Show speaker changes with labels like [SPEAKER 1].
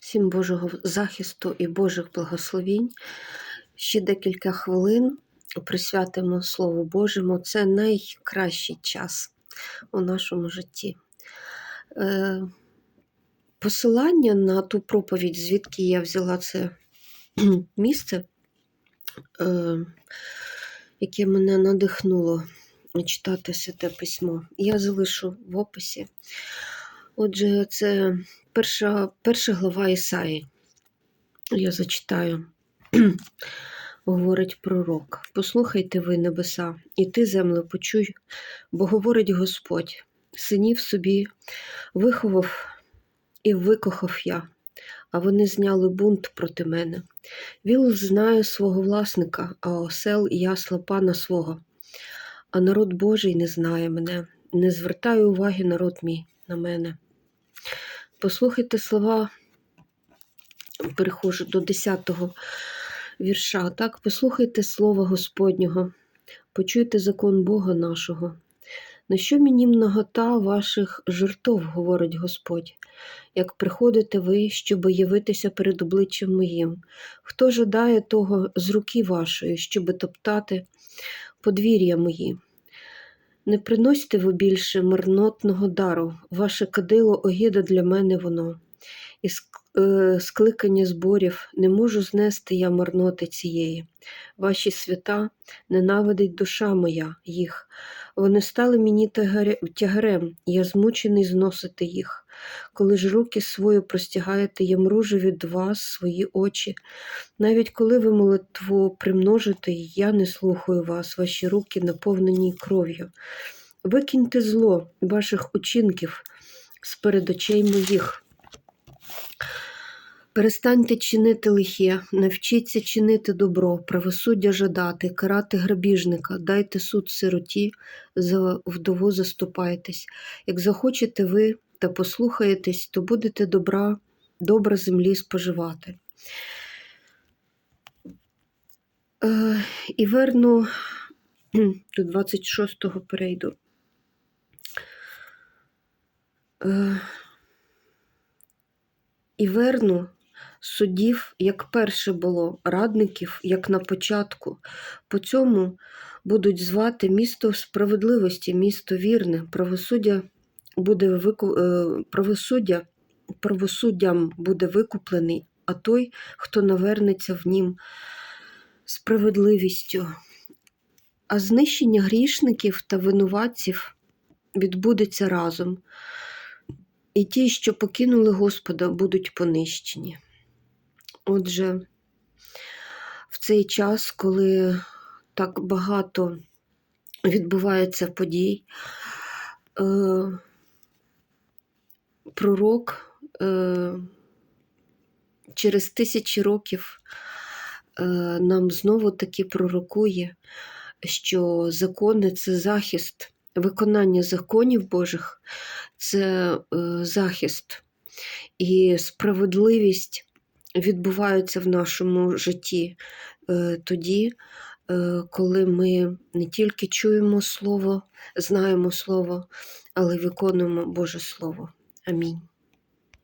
[SPEAKER 1] Всім Божого захисту і Божих благословінь. Ще декілька хвилин присвятимо Слову Божому. Це найкращий час у нашому житті. Е, Посилання на ту проповідь, звідки я взяла це місце, е, яке мене надихнуло читати святе письмо, я залишу в описі. Отже, це перша, перша глава Ісаї. Я зачитаю. Говорить пророк: Послухайте ви, небеса, і ти, земле, почуй, бо говорить Господь, синів собі виховав і викохав я, а вони зняли бунт проти мене. Віл знає свого власника, а осел і ясла пана свого. А народ Божий не знає мене, не звертає уваги народ мій на мене. Послухайте слова, переходжу до 10-го вірша. Так, послухайте слова Господнього, почуйте закон Бога нашого. На що мені многота ваших жертов, говорить Господь, як приходите ви, щоб явитися перед обличчям моїм? Хто жадає того з руки вашої, щоб топтати подвір'я мої? Не приносьте ви більше марнотного дару, ваше кадило огіда для мене воно, і е, скликання зборів не можу знести я марноти цієї. Ваші свята ненавидить душа моя їх. Вони стали мені тягарем, я змучений зносити їх. Коли ж руки свої простягаєте, я мружу від вас свої очі. Навіть коли ви молитву примножите, я не слухаю вас, ваші руки наповнені кров'ю. Викиньте зло ваших учинків з перед очей моїх. Перестаньте чинити лихе, навчіться чинити добро, правосуддя жадати, карати грабіжника, дайте суд сироті, за вдову заступайтесь. Як захочете ви та послухаєтесь, то будете добра, добра землі споживати. Е, і верну до 26-го перейду. Е, і верну судів, як перше було, радників, як на початку. По цьому будуть звати місто справедливості, місто вірне, правосуддя буде вику... Е, правосуддя, правосуддям буде викуплений, а той, хто навернеться в нім справедливістю. А знищення грішників та винуватців відбудеться разом. І ті, що покинули Господа, будуть понищені. Отже, в цей час, коли так багато відбувається подій, е, пророк е, через тисячі років е, нам знову таки пророкує, що закони це захист, виконання законів Божих це захист. І справедливість відбуваються в нашому житті е, тоді, е, коли ми не тільки чуємо Слово, знаємо Слово, але виконуємо Боже Слово. Амінь.